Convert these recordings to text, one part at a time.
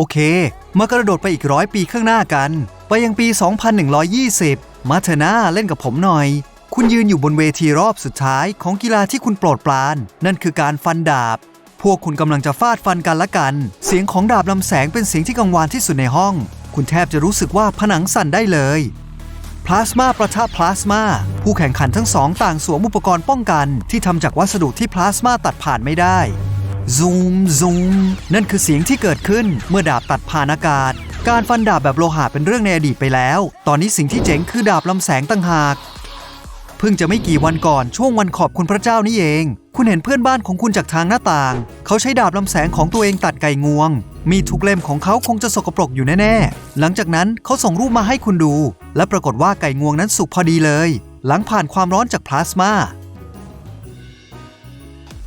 โอเค มากระโดดไปอีกร้อยปีข้างหน้ากัน ไปยังปี 2120 มาเถอะนะเล่นกับผมหน่อย คุณยืนอยู่บนเวทีรอบสุดท้ายของกีฬาที่คุณโปรดปราน นั่นคือการฟันดาบ พวกคุณกำลังจะฟาดฟันกันละกัน เสียงของดาบลำแสงเป็นเสียงที่กังวานที่สุดในห้อง คุณแทบจะรู้สึกว่าผนังสั่นได้เลยพลาสมาประทะพลาสมาผู้แข่งขันทั้งสองต่างสวมอุปกรณ์ป้องกันที่ทำจากวัสดุที่พลาสมาตัดผ่านไม่ได้ ซูมซูมนั่นคือเสียงที่เกิดขึ้นเมื่อดาบตัดผ่านอากาศ การฟันดาบแบบโลหะเป็นเรื่องในอดีตไปแล้ว ตอนนี้สิ่งที่เจ๋งคือดาบลำแสงต่างหาก เพิ่งจะไม่กี่วันก่อนช่วงวันขอบคุณพระเจ้านี่เอง คุณเห็นเพื่อนบ้านของคุณจากทางหน้าต่าง เขาใช้ดาบลำแสงของตัวเองตัดไก่งวง มีทุกเล่มของเขาคงจะสกปรกอยู่แน่ๆ หลังจากนั้นเขาส่งรูปมาให้คุณดู และปรากฏว่าไก่งวงนั้นสุกพอดีเลย หลังผ่านความร้อนจากพลาสมา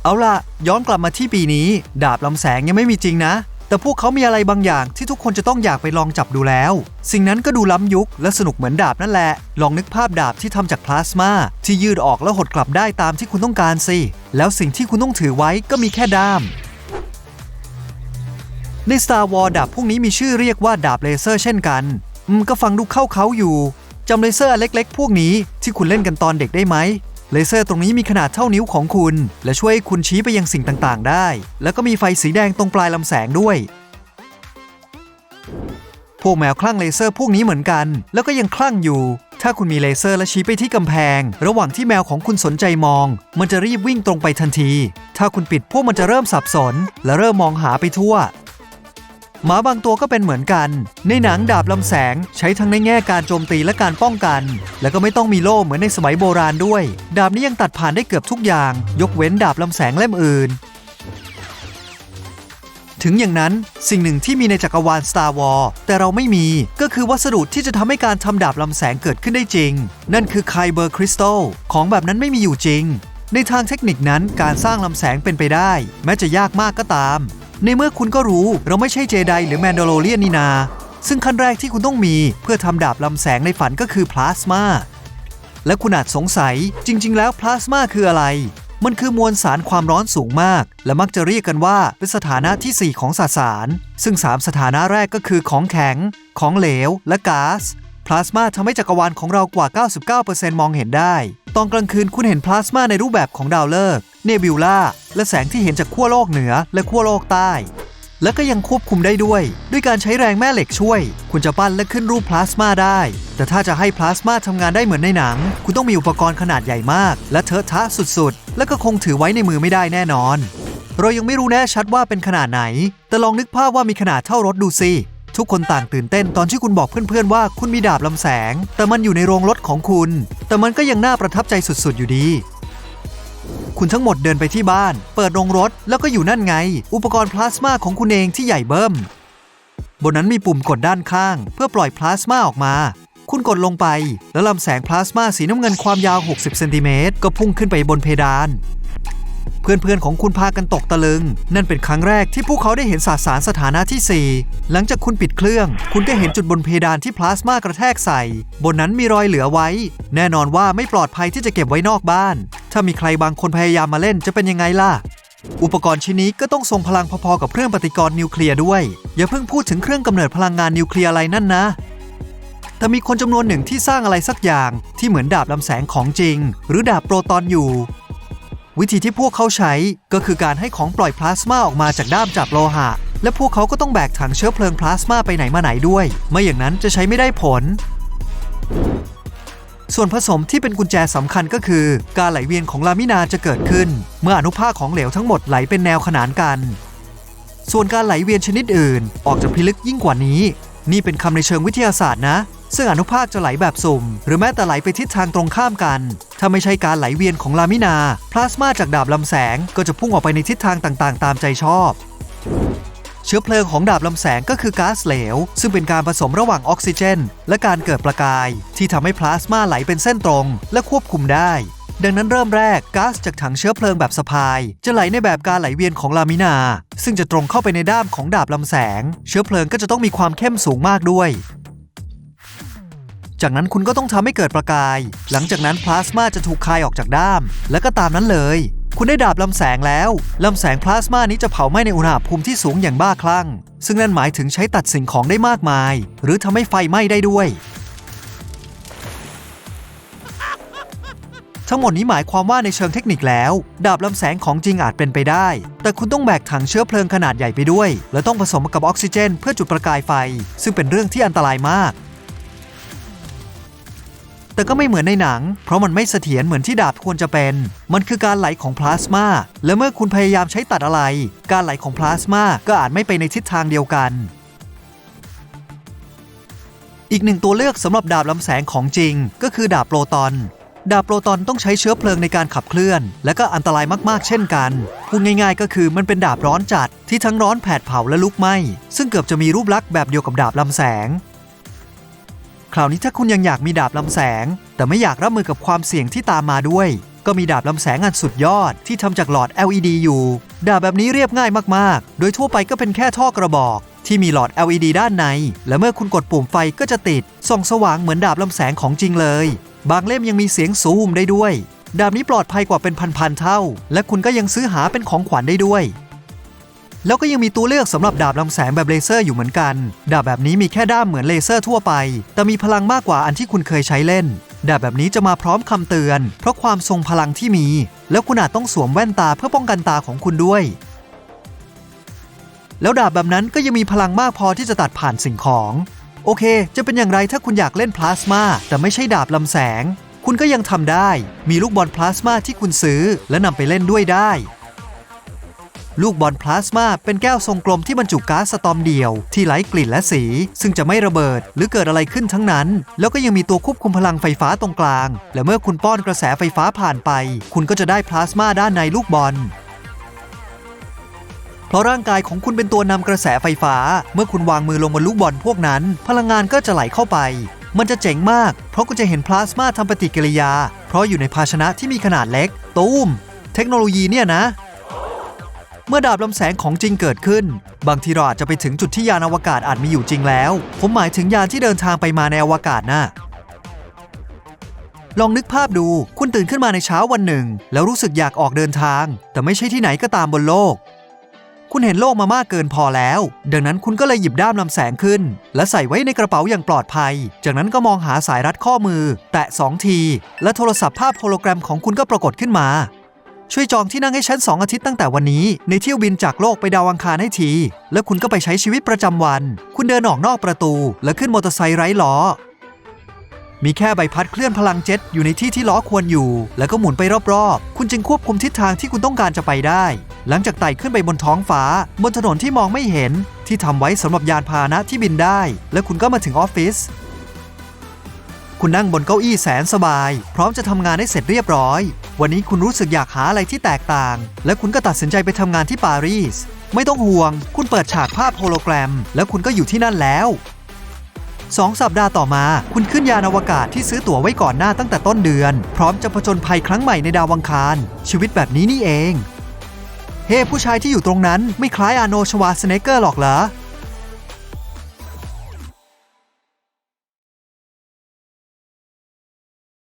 เอาล่ะ ย้อนกลับมาที่ปีนี้ ดาบลำแสงยังไม่มีจริงนะ แต่พวกเขามีอะไรบางอย่างที่ทุกคนจะต้องอยากไปลองจับดูแล้ว สิ่งนั้นก็ดูล้ำยุคและสนุกเหมือนดาบนั่นแหละ ลองนึกภาพดาบที่ทำจากพลาสมาที่ยืดออกแล้วหดกลับได้ตามที่คุณต้องการสิ แล้วสิ่งที่คุณต้องถือไว้ก็มีแค่ด้ามใน Star Wars ดาบพวกนี้มีชื่อเรียกว่าดาบเลเซอร์เช่นกัน อืม ก็ฟังดูเข้าเขาอยู่ จำเลเซอร์เล็กๆ พวกนี้ที่คุณเล่นกันตอนเด็กได้ไหม เลเซอร์ตรงนี้มีขนาดเท่านิ้วของคุณ และช่วยคุณชี้ไปยังสิ่งต่างๆ ได้ แล้วก็มีไฟสีแดงตรงปลายลำแสงด้วย พวกแมวคลั่งเลเซอร์พวกนี้เหมือนกัน แล้วก็ยังคลั่งอยู่ ถ้าคุณมีเลเซอร์และชี้ไปที่กำแพง ระหว่างที่แมวของคุณสนใจมอง มันจะรีบวิ่งตรงไปทันที ถ้าคุณปิดพวกมันจะเริ่มสับสน และเริ่มมองหาไปทั่ว หมาบางตัวก็เป็นเหมือนกัน ในหนังดาบลำแสงใช้ทั้งในแง่การโจมตีและการป้องกัน แล้วก็ไม่ต้องมีโล่เหมือนในสมัยโบราณด้วย ดาบนี้ยังตัดผ่านได้เกือบทุกอย่าง ยกเว้นดาบลำแสงเล่มอื่น ถึงอย่างนั้นสิ่งหนึ่งที่มีในจักรวาล Star Wars แต่เราไม่มีก็คือวัสดุที่จะทำให้การทำดาบลำแสงเกิดขึ้นได้จริง นั่นคือไคเบอร์คริสตัลของแบบนั้นไม่มีอยู่จริงในทางเทคนิคนั้นการสร้างลำแสงเป็นไปได้ แม้จะยากมากก็ตาม ในเมื่อคุณก็รู้เราไม่ใช่เจไดหรือแมนโดโลเรียนนี่นา ซึ่งขั้นแรกที่คุณต้องมีเพื่อทำดาบลำแสงในฝันก็คือพลาสมาและคุณอาจสงสัยจริง ๆ แล้วพลาสมาคืออะไร มันคือมวลสารความร้อนสูงมาก และมักจะเรียกกันว่าเป็นสถานะทีสี่4 ของสสาร ซึ่ง 3 สถานะแรกก็คือของแข็ง ของเหลว และก๊าซพลาสมาทำให้จักรวาลของเรากว่า 99%มองเห็นได้ ตอนกลางคืนคุณเห็นพลาสมาในรูปแบบของดาวฤกษ์ เนบิวลาและแสงที่เห็นจากขั้วโลกเหนือและขั้วโลกใต้ และก็ยังควบคุมได้ด้วย ด้วยการใช้แรงแม่เหล็กช่วย คุณจะปั้นและขึ้นรูปพลาสมาได้ แต่ถ้าจะให้พลาสมาทำงานได้เหมือนในหนัง คุณต้องมีอุปกรณ์ขนาดใหญ่มาก และเทอะทะสุดๆ และก็คงถือไว้ในมือไม่ได้แน่นอน เรายังไม่รู้แน่ชัดว่าเป็นขนาดไหน แต่ลองนึกภาพว่ามีขนาดเท่ารถดูสิทุกคนต่างตื่นเต้นตอนที่คุณบอกเพื่อนๆว่าคุณมีดาบลำแสง แต่มันอยู่ในโรงรถของคุณ แต่มันก็ยังน่าประทับใจสุดๆอยู่ดี คุณทั้งหมดเดินไปที่บ้าน เปิดโรงรถ แล้วก็อยู่นั่นไง อุปกรณ์พลาสมาของคุณเองที่ใหญ่เบิ้ม บนนั้นมีปุ่มกดด้านข้าง เพื่อปล่อยพลาสมาออกมา คุณกดลงไป แล้วลำแสงพลาสมาสีน้ำเงินความยาว 60 เซนติเมตรก็พุ่งขึ้นไปบนเพดาน เพื่อนๆของคุณพากันตกตะลึง นั่นเป็นครั้งแรกที่พวกเขาได้เห็นสสารสถานะที่ 4 หลังจากคุณปิดเครื่อง คุณก็เห็นจุดบนเพดานที่พลาสมากระแทกใส่ บนนั้นมีรอยเหลือไว้ แน่นอนว่าไม่ปลอดภัยที่จะเก็บไว้นอกบ้าน ถ้ามีใครบางคนพยายามมาเล่นจะเป็นยังไงล่ะอุปกรณ์ชิ้นนี้ก็ต้องทรงพลังพอๆกับเครื่องปฏิกรณ์นิวเคลียร์ด้วย อย่าเพิ่งพูดถึงเครื่องกำเนิดพลังงานนิวเคลียร์อะไรนั่นนะ แต่มีคนจำนวนหนึ่งที่สร้างอะไรสักอย่างที่เหมือนดาบลำแสงของจริง หรือดาบโปรตอนอยู่ วิธีที่พวกเขาใช้ก็คือการให้ของปล่อยพลาสมาออกมาจากด้ามจับโลหะ และพวกเขาก็ต้องแบกถังเชื้อเพลิงพลาสมาไปไหนมาไหนด้วย ไม่อย่างนั้นจะใช้ไม่ได้ผล ส่วนผสมที่เป็นกุญแจสำคัญก็คือ การไหลเวียนของลามินาจะเกิดขึ้น เมื่ออนุภาคของเหลวทั้งหมดไหลเป็นแนวขนานกัน ส่วนการไหลเวียนชนิดอื่น ออกจะพิลึกยิ่งกว่านี้ นี่เป็นคำในเชิงวิทยาศาสตร์นะ ซึ่งอนุภาคจะไหลแบบสุ่ม หรือแม้แต่ไหลไปทิศทางตรงข้ามกัน ถ้าไม่ใช่การไหลเวียนของลามินา พลาสมาจากดาบลำแสงก็จะพุ่งออกไปในทิศทางต่างๆ ตามใจชอบ เชื้อเพลิงของดาบลำแสงก็คือก๊าซเหลว ซึ่งเป็นการผสมระหว่างออกซิเจน และการเกิดประกาย ที่ทำให้พลาสมาไหลเป็นเส้นตรง และควบคุมได้ดังนั้นเริ่มแรกก๊าซจากถังเชื้อเพลิงแบบสะพาย จะไหลในแบบการไหลเวียนของลามินา ซึ่งจะตรงเข้าไปในด้ามของดาบลำแสง เชื้อเพลิงก็จะต้องมีความเข้มสูงมากด้วย จากนั้นคุณก็ต้องทำให้เกิดประกาย หลังจากนั้นพลาสมาจะถูกคายออกจากด้าม และก็ตามนั้นเลย คุณได้ดาบลำแสงแล้ว ลำแสงพลาสมานี้จะเผาไหม้ในอุณหภูมิที่สูงอย่างบ้าคลั่ง ซึ่งนั่นหมายถึงใช้ตัดสิ่งของได้มากมาย หรือทำให้ไฟไหม้ได้ด้วยทั้งหมดนี้หมายความว่าในเชิงเทคนิคแล้ว ดาบลำแสงของจริงอาจเป็นไปได้ แต่คุณต้องแบกถังเชื้อเพลิงขนาดใหญ่ไปด้วย และต้องผสมกับออกซิเจน เพื่อจุดประกายไฟ ซึ่งเป็นเรื่องที่อันตรายมาก แต่ก็ไม่เหมือนในหนัง เพราะมันไม่เสถียรเหมือนที่ดาบควรจะเป็น มันคือการไหลของพลาสมา และเมื่อคุณพยายามใช้ตัดอะไร การไหลของพลาสมาก็อาจไม่ไปในทิศทางเดียวกัน อีกหนึ่งตัวเลือกสำหรับดาบลำแสงของจริง ก็คือดาบโปรตอนดาบโปรตอนต้องใช้เชื้อเพลิงในการขับเคลื่อน และก็อันตรายมากๆ เช่นกัน พูดง่ายๆ ก็คือมันเป็นดาบร้อนจัดที่ทั้งร้อนแผดเผาและลุกไหม้ ซึ่งเกือบจะมีรูปลักษณ์แบบเดียวกับดาบลำแสง คราวนี้ถ้าคุณยังอยากมีดาบลำแสง แต่ไม่อยากรับมือกับความเสี่ยงที่ตามมาด้วย ก็มีดาบลำแสงอันสุดยอดที่ทำจากหลอด LED อยู่ ดาบแบบนี้เรียบง่ายมากๆ โดยทั่วไปก็เป็นแค่ท่อกระบอก ที่มีหลอด LED ด้านใน และเมื่อคุณกดปุ่มไฟก็จะติด ส่องสว่างเหมือนดาบลำแสงของจริงเลย บางเล่มยังมีเสียงซูมได้ด้วย ดาบนี้ปลอดภัยกว่าเป็นพันๆเท่า และคุณก็ยังซื้อหาเป็นของขวัญได้ด้วย แล้วก็ยังมีตัวเลือกสำหรับดาบลำแสงแบบเลเซอร์อยู่เหมือนกัน ดาบแบบนี้มีแค่ด้ามเหมือนเลเซอร์ทั่วไป แต่มีพลังมากกว่าอันที่คุณเคยใช้เล่น ดาบแบบนี้จะมาพร้อมคำเตือน เพราะความทรงพลังที่มี แล้วคุณอาจต้องสวมแว่นตาเพื่อป้องกันตาของคุณด้วย แล้วดาบแบบนั้นก็ยังมีพลังมากพอที่จะตัดผ่านสิ่งของ โอเค จะเป็นอย่างไรถ้าคุณอยากเล่นพลาสมาแต่ไม่ใช่ดาบลำแสง คุณก็ยังทำได้ มีลูกบอลพลาสมาที่คุณซื้อ และนำไปเล่นด้วยได้ ลูกบอลพลาสมาเป็นแก้วทรงกลมที่บรรจุก๊าซสตอมเดี่ยว ที่ไร้กลิ่นและสี ซึ่งจะไม่ระเบิด หรือเกิดอะไรขึ้นทั้งนั้น แล้วก็ยังมีตัวควบคุมพลังไฟฟ้าตรงกลาง และเมื่อคุณป้อนกระแสไฟฟ้าผ่านไป คุณก็จะได้พลาสมาด้านในลูกบอลเพราะร่างกายของคุณเป็นตัวนำกระแสไฟฟ้า เมื่อคุณวางมือลงบนลูกบอลพวกนั้น พลังงานก็จะไหลเข้าไป มันจะเจ๋งมาก เพราะคุณจะเห็นพลาสมาทำปฏิกิริยา เพราะอยู่ในภาชนะที่มีขนาดเล็ก ตูม เทคโนโลยีเนี่ยนะ มื่อดาบลำแสงของจริงเกิดขึ้น บางทีเราอาจจะไปถึงจุดที่ยานอวกาศอาจมีอยู่จริงแล้ว ผมหมายถึงยานที่เดินทางไปมาในอวกาศน่ะลองนึกภาพดู คุณตื่นขึ้นมาในเช้าวันหนึ่ง แล้วรู้สึกอยากออกเดินทาง แต่ไม่ใช่ที่ไหนก็ตามบนโลก คุณเห็นโลกมามากเกินพอแล้ว ดังนั้นคุณก็เลยหยิบด้ามลำแสงขึ้น และใส่ไว้ในกระเป๋าอย่างปลอดภัย จากนั้นก็มองหาสายรัดข้อมือ แตะ2ที และโทรศัพท์ภาพโฮโลแกรมของคุณก็ปรากฏขึ้นมา ช่วยจองที่นั่งให้ฉันสองอาทิตย์ตั้งแต่วันนี้ ในเที่ยวบินจากโลกไปดาวอังคารให้ที แล้วคุณก็ไปใช้ชีวิตประจำวัน คุณเดินออกนอกประตู และขึ้นมอเตอร์ไซค์ไร้ล้อ มีแค่ใบพัดเคลื่อนพลังเจ็ตอยู่ในที่ที่ล้อควรอยู่ แล้วก็หมุนไปรอบๆ คุณจึงควบคุมทิศทางที่คุณต้องการจะไปได้ หลังจากไต่ขึ้นไปบนท้องฟ้า บนถนนที่มองไม่เห็น ที่ทำไว้สำหรับยานพาหนะที่บินได้ และคุณก็มาถึงออฟฟิศคุณนั่งบนเก้าอี้แสนสบาย พร้อมจะทำงานให้เสร็จเรียบร้อยวันนี้คุณรู้สึกอยากหาอะไรที่แตกต่าง และคุณก็ตัดสินใจไปทำงานที่ปารีส ไม่ต้องห่วง คุณเปิดฉากภาพโฮโลแกรม แล้วคุณก็อยู่ที่นั่นแล้วสองสัปดาห์ต่อมา คุณขึ้นยานอวกาศที่ซื้อตั๋วไว้ก่อนหน้าตั้งแต่ต้นเดือน พร้อมจะผจญภัยครั้งใหม่ในดาวังคาร ชีวิตแบบนี้นี่เอง เฮ้ผู้ชายที่อยู่ตรงนั้นไม่คล้ายอาโนชวาสเนเกอร์หรอกเหรอ